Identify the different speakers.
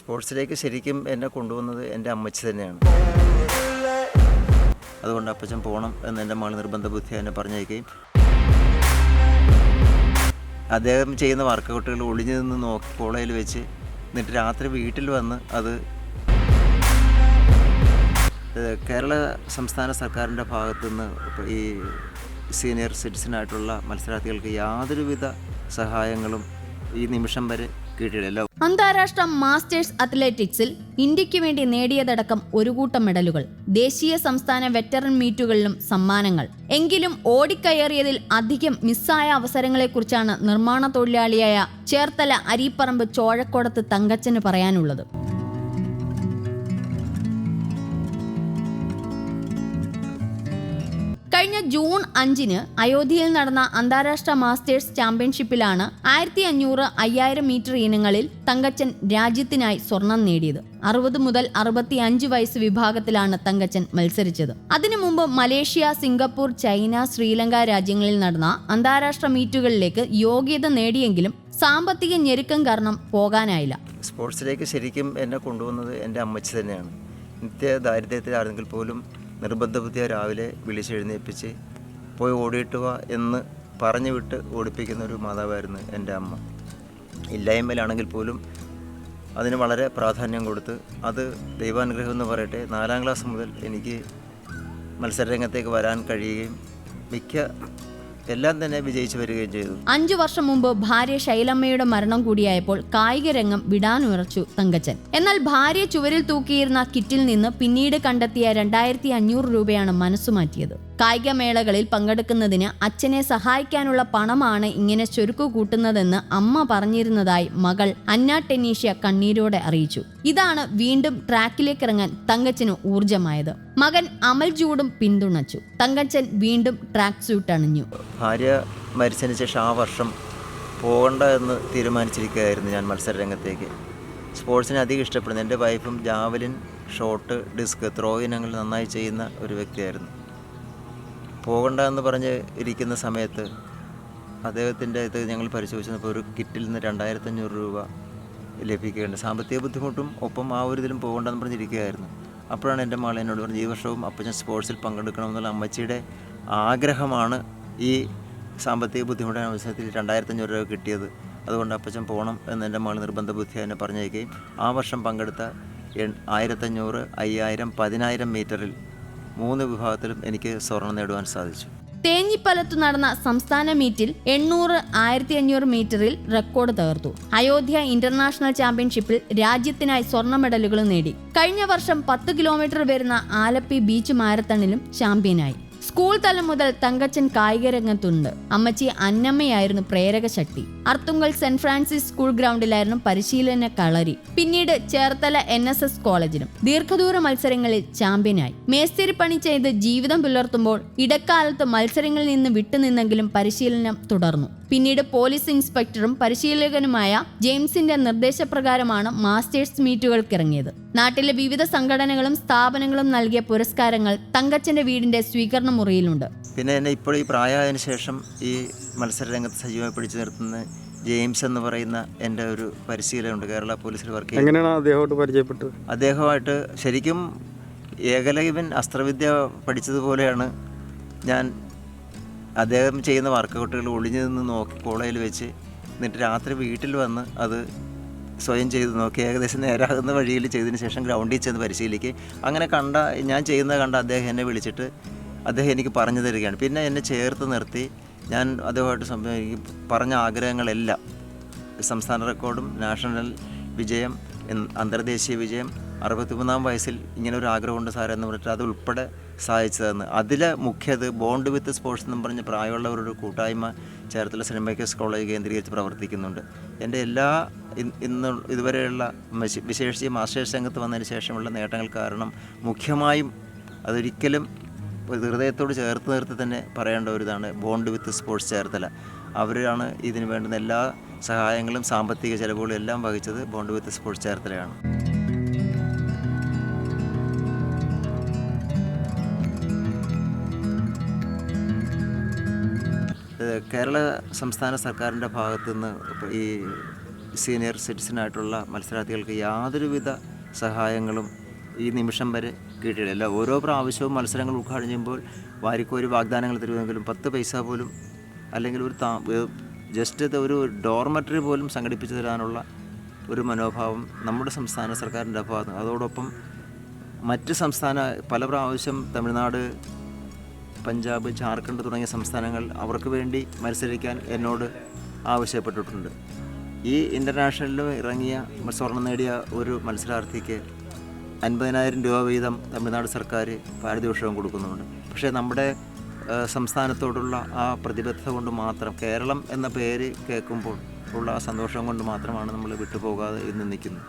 Speaker 1: സ്പോർട്സിലേക്ക് ശരിക്കും എന്നെ കൊണ്ടുവന്നത് എന്റെ അമ്മച്ചി തന്നെയാണ്. അതുകൊണ്ട് അപ്പച്ചൻ പോകണം എന്ന് എന്റെ മകൾ നിർബന്ധ ബുദ്ധി എന്നെ പറഞ്ഞേക്കുകയും അദ്ദേഹം ചെയ്യുന്ന വർക്കൗട്ടുകൾ ഒളിഞ്ഞു നിന്ന് നോക്കി കോളേജിൽ വെച്ച് എന്നിട്ട് രാത്രി വീട്ടിൽ വന്ന് അത് കേരള സംസ്ഥാന സർക്കാരിന്റെ ഭാഗത്തു നിന്ന് ഈ സീനിയർ സിറ്റിസനായിട്ടുള്ള മത്സരാർത്ഥികൾക്ക് യാതൊരുവിധ സഹായങ്ങളും ഈ നിമിഷം വരെ കിട്ടിയിട്ടില്ല.
Speaker 2: അന്താരാഷ്ട്ര മാസ്റ്റേഴ്സ് അത്ലറ്റിക്സിൽ ഇന്ത്യയ്ക്ക് വേണ്ടി നേടിയതടക്കം ഒരു കൂട്ടം മെഡലുകൾ ദേശീയ സംസ്ഥാന വെറ്ററൻ മീറ്റുകളിലും സമ്മാനങ്ങൾ. എങ്കിലും ഓടിക്കയറിയതിൽ അധികം മിസ്സായ അവസരങ്ങളെക്കുറിച്ചാണ് നിർമ്മാണ തൊഴിലാളിയായ ചേർത്തല അരീപ്പറമ്പ് ചോഴക്കോടത്ത് തങ്കച്ചന് പറയാനുള്ളത്. കഴിഞ്ഞ ജൂൺ അഞ്ചിന് അയോധ്യയിൽ നടന്ന അന്താരാഷ്ട്ര മാസ്റ്റേഴ്സ് ചാമ്പ്യൻഷിപ്പിലാണ് ആയിരത്തി അഞ്ഞൂറ് അയ്യായിരം മീറ്റർ ഇനങ്ങളിൽ തങ്കച്ചൻ രാജ്യത്തിനായി സ്വർണം നേടിയത്. അറുപത് മുതൽ അറുപത്തി അഞ്ച് വയസ്സ് വിഭാഗത്തിലാണ് തങ്കച്ചൻ മത്സരിച്ചത്. അതിനു മുമ്പ് മലേഷ്യ സിംഗപ്പൂർ ചൈന ശ്രീലങ്ക രാജ്യങ്ങളിൽ നടന്ന അന്താരാഷ്ട്ര മീറ്റുകളിലേക്ക് യോഗ്യത നേടിയെങ്കിലും സാമ്പത്തിക ഞെരുക്കം കാരണം പോകാനായില്ല.
Speaker 1: സ്പോർട്സിലേക്ക് ശരിക്കും എന്നെ കൊണ്ടുവന്നത് എന്റെ അമ്മച്ചി തന്നെയാണ്. നിത്യ ദാരിദ്ര്യത്തിലാണെങ്കിൽ പോലും നിർബന്ധ രാവിലെ രാവിലെ വിളിച്ചെഴുന്നേൽപ്പിച്ച് പോയി ഓടിയിട്ട് വാ എന്ന് പറഞ്ഞു വിട്ട് ഓടിപ്പിക്കുന്ന ഒരു മാതാവായിരുന്നു എന്റെ അമ്മ. ഇല്ലായ്മയിലാണെങ്കിൽ പോലും അതിന് വളരെ പ്രാധാന്യം കൊടുത്ത് അത് ദൈവാനുഗ്രഹം എന്ന് പറയട്ടെ നാലാം ക്ലാസ് മുതൽ എനിക്ക് മത്സരരംഗത്തേക്ക് വരാൻ കഴിയുകയും മിക്ക എല്ലാം തന്നെ വിജയിച്ചു വരികയും ചെയ്തു.
Speaker 2: അഞ്ചു വർഷം മുമ്പ് ഭാര്യ ശൈലമ്മയുടെ മരണം കൂടിയായപ്പോൾ കായിക രംഗം വിടാനുറച്ചു തങ്കച്ചൻ. എന്നാൽ ഭാര്യ ചുവരിൽ തൂക്കിയിരുന്ന കിറ്റിൽ നിന്ന് പിന്നീട് കണ്ടെത്തിയ രണ്ടായിരത്തി അഞ്ഞൂറ് രൂപയാണ് മനസ്സുമാറ്റിയത് കായിക മേളകളിൽ പങ്കെടുക്കുന്നതിന് അച്ഛനെ സഹായിക്കാനുള്ള പണമാണ് ഇങ്ങനെ ചുരുക്കു കൂട്ടുന്നതെന്ന് അമ്മ പറഞ്ഞിരുന്നതായി മകൾ അന്ന ടെന്നീഷ്യ കണ്ണീരോടെ അറിയിച്ചു. ഇതാണ് വീണ്ടും ട്രാക്കിലേക്ക് ഇറങ്ങാൻ തങ്കച്ചന് ഊർജമായത് മകൻ അമൽ ജൂഡും പിന്തുണച്ചു. തങ്കച്ചൻ വീണ്ടും ട്രാക്ക് സ്യൂട്ട് അണിഞ്ഞു.
Speaker 1: ഭാര്യ മരിച്ചതിന് ശേഷം ആ വർഷം പോകണ്ട എന്ന് തീരുമാനിച്ചിരിക്കുകയായിരുന്നു ഞാൻ മത്സരരംഗത്തേക്ക്. സ്പോർട്സിനെ അധികം ഇഷ്ടപ്പെടുന്നു. എന്റെ വൈഫും ജാവലിൻ ഷോട്ട് ഡിസ്ക് ത്രോ ഇനങ്ങൾ നന്നായി ചെയ്യുന്ന ഒരു വ്യക്തിയായിരുന്നു. പോകണ്ട എന്ന് പറഞ്ഞ് ഇരിക്കുന്ന സമയത്ത് അദ്ദേഹത്തിന്റെ ഇത് ഞങ്ങൾ പരിശോധിച്ചപ്പോൾ ഒരു കിറ്റിൽ നിന്ന് രണ്ടായിരത്തഞ്ഞൂറ് രൂപ ലഭിക്കുകയുണ്ട്. സാമ്പത്തിക ബുദ്ധിമുട്ടും ഒപ്പം ആ ഒരു ഇതിലും പോകണ്ടെന്ന് പറഞ്ഞിരിക്കുകയായിരുന്നു അപ്പോഴാണ് എന്റെ മകൾ എന്നോട് പറഞ്ഞത് ഈ വർഷവും അപ്പച്ചൻ സ്പോർട്സിൽ പങ്കെടുക്കണമെന്നുള്ള അമ്മച്ചിയുടെ ആഗ്രഹമാണ് ഈ സാമ്പത്തിക ബുദ്ധിമുട്ടിന് അവസരത്തിൽ രണ്ടായിരത്തഞ്ഞൂറ് രൂപ കിട്ടിയത്. അതുകൊണ്ട് അപ്പച്ചൻ പോകണം എന്ന് എന്റെ മകൾ നിർബന്ധ ബുദ്ധി എന്നെ പറഞ്ഞേക്കുകയും ആ വർഷം പങ്കെടുത്ത ആയിരത്തഞ്ഞൂറ് അയ്യായിരം പതിനായിരം മീറ്ററിൽ മൂന്ന് വിഭാഗത്തിലും എനിക്ക് സ്വർണം നേടുവാൻ സാധിച്ചു.
Speaker 2: തേഞ്ഞിപ്പലത്തു നടന്ന സംസ്ഥാന മീറ്റിൽ എണ്ണൂറ് ആയിരത്തി അഞ്ഞൂറ് മീറ്ററിൽ റെക്കോർഡ് തകർത്തു. അയോധ്യ ഇന്റർനാഷണൽ ചാമ്പ്യൻഷിപ്പിൽ രാജ്യത്തിനായി സ്വർണ മെഡലുകൾ നേടി. കഴിഞ്ഞ വർഷം പത്ത് കിലോമീറ്റർ വരുന്ന ആലപ്പി ബീച്ച് മാരത്തണിലും ചാമ്പ്യനായി. സ്കൂൾ തലം മുതൽ തങ്കച്ചൻ കായിക രംഗത്തുണ്ട് അമ്മച്ചി അന്നമ്മയായിരുന്നു പ്രേരക ശക്തി. അർത്തുങ്കൽ സെന്റ് ഫ്രാൻസിസ് സ്കൂൾ ഗ്രൗണ്ടിലായിരുന്നു പരിശീലന കളരി. പിന്നീട് ചേർത്തല എൻ എസ് എസ് കോളേജിലും ദീർഘദൂര മത്സരങ്ങളിൽ ചാമ്പ്യനായി. മേസ്തിരി പണി ചെയ്ത് ജീവിതം പുലർത്തുമ്പോൾ ഇടക്കാലത്ത് മത്സരങ്ങളിൽ നിന്ന് വിട്ടുനിന്നെങ്കിലും പരിശീലനം തുടർന്നു. പിന്നീട് പോലീസ് ഇൻസ്പെക്ടറും പരിശീലകനുമായ ജെയിംസിന്റെ നിർദ്ദേശപ്രകാരമാണ് മാസ്റ്റേഴ്സ് മീറ്റുകൾക്ക് ഇറങ്ങിയത് നാട്ടിലെ വിവിധ സംഘടനകളും സ്ഥാപനങ്ങളും നൽകിയ പുരസ്കാരങ്ങൾ തങ്കച്ചന്റെ വീടിന്റെ സ്വീകരണ മുറിയിലുണ്ട്.
Speaker 1: പിന്നെ എന്നെ ഇപ്പോൾ ഈ പ്രായമായതിനു ശേഷം ഈ മത്സരരംഗത്ത് സജീവമായി പിടിച്ചു നിർത്തുന്ന ജെയിംസ് എന്ന് പറയുന്ന എന്റെ ഒരു പരിശീലനമുണ്ട് കേരള പോലീസിൽ വർക്ക് ചെയ്യുന്നത്
Speaker 3: എങ്ങനെയാണ് അദ്ദേഹമായിട്ട് പരിചയപ്പെട്ടത്?
Speaker 1: അദ്ദേഹമായിട്ട് ശരിക്കും ഏകലൈവൻ അസ്ത്രവിദ്യ പഠിച്ചതുപോലെയാണ് ഞാൻ അദ്ദേഹം ചെയ്യുന്ന വർക്കൗട്ടുകൾ ഒളിഞ്ഞു നിന്ന് നോക്കി കോളേജിൽ വെച്ച് എന്നിട്ട് രാത്രി വീട്ടിൽ വന്ന് അത് സ്വയം ചെയ്ത് നോക്കി. ഏകദേശം നേരാകുന്ന വഴിയിൽ ചെയ്തതിന് ശേഷം ഗ്രൗണ്ടിൽ ചെന്ന് പരിശീലിക്കുക അങ്ങനെ കണ്ട ഞാൻ ചെയ്യുന്നത് കണ്ട അദ്ദേഹം എന്നെ വിളിച്ചിട്ട് അദ്ദേഹം എനിക്ക് പറഞ്ഞു തരികയാണ്. പിന്നെ എന്നെ ചേർത്ത് നിർത്തി. ഞാൻ അദ്ദേഹമായിട്ട് സംഭവം പറഞ്ഞ ആഗ്രഹങ്ങളെല്ലാം സംസ്ഥാന റെക്കോർഡും നാഷണൽ വിജയം അന്തർദേശീയ വിജയം അറുപത്തിമൂന്നാം വയസ്സിൽ ഇങ്ങനെ ഒരു ആഗ്രഹമുണ്ട് സാർ എന്ന് പറഞ്ഞിട്ട് അത് ഉൾപ്പെടെ സഹായിച്ചതെന്ന് അതിലെ മുഖ്യത് ബോണ്ട് വിത്ത് സ്പോർട്സ് എന്നും പറഞ്ഞ് പ്രായമുള്ളവരുടെ കൂട്ടായ്മ ചേർത്തല സിനിമയ്ക്കേഴ്സ് കോളേജ് കേന്ദ്രീകരിച്ച് പ്രവർത്തിക്കുന്നുണ്ട്. എന്റെ എല്ലാ ഇന്ന് ഇതുവരെയുള്ള വിശേഷിച്ച് മാസ്റ്റേഴ്സ് രംഗത്ത് വന്നതിന് ശേഷമുള്ള നേട്ടങ്ങൾ കാരണം മുഖ്യമായും അതൊരിക്കലും ഹൃദയത്തോട് ചേർത്ത് നിർത്തി തന്നെ പറയേണ്ട ഒരു ഇതാണ് ബോണ്ട് വിത്ത് സ്പോർട്സ് ചേർത്തല. അവരാണ് ഇതിന് വേണ്ടുന്ന എല്ലാ സഹായങ്ങളും സാമ്പത്തിക ചിലവുകളും എല്ലാം വഹിച്ചത് ബോണ്ട് വിത്ത് സ്പോർട്സ് ചേർത്തലയാണ്. കേരള സംസ്ഥാന സർക്കാരിന്റെ ഭാഗത്തു നിന്ന് ഈ സീനിയർ സിറ്റിസനായിട്ടുള്ള മത്സരാർത്ഥികൾക്ക് യാതൊരുവിധ സഹായങ്ങളും ഈ നിമിഷം വരെ കിട്ടിയിട്ടില്ല. ഓരോ പ്രാവശ്യവും മത്സരങ്ങൾ ഉദ്ഘാടനം ചെയ്യുമ്പോൾ വാരിക്കോരി വാഗ്ദാനങ്ങൾ തരുമെങ്കിലും പത്ത് പൈസ പോലും അല്ലെങ്കിൽ ഒരു താ ജസ്റ്റ് ഒരു ഡോർമെറ്ററി പോലും സംഘടിപ്പിച്ചു തരാനുള്ള ഒരു മനോഭാവം നമ്മുടെ സംസ്ഥാന സർക്കാരിന്റെ ഭാഗത്ത് അതോടൊപ്പം മറ്റ് സംസ്ഥാന പല പ്രാവശ്യം തമിഴ്നാട് പഞ്ചാബ് ജാർഖണ്ഡ് തുടങ്ങിയ സംസ്ഥാനങ്ങൾ അവർക്ക് വേണ്ടി മത്സരിക്കാൻ എന്നോട് ആവശ്യപ്പെട്ടിട്ടുണ്ട്. ഈ ഇന്റർനാഷണലിൽ ഇറങ്ങിയ സ്വർണം നേടിയ ഒരു മത്സരാർത്ഥിക്ക് അൻപതിനായിരം രൂപ വീതം തമിഴ്നാട് സർക്കാർ പാരിതോഷികം കൊടുക്കുന്നുണ്ട്. പക്ഷേ നമ്മുടെ സംസ്ഥാനത്തോടുള്ള ആ പ്രതിബദ്ധത കൊണ്ട് മാത്രം കേരളം എന്ന പേര് കേൾക്കുമ്പോൾ ഉള്ള ആ സന്തോഷം കൊണ്ട് മാത്രമാണ് നമ്മൾ വിട്ടുപോകാതെ ഇന്ന് നിൽക്കുന്നത്.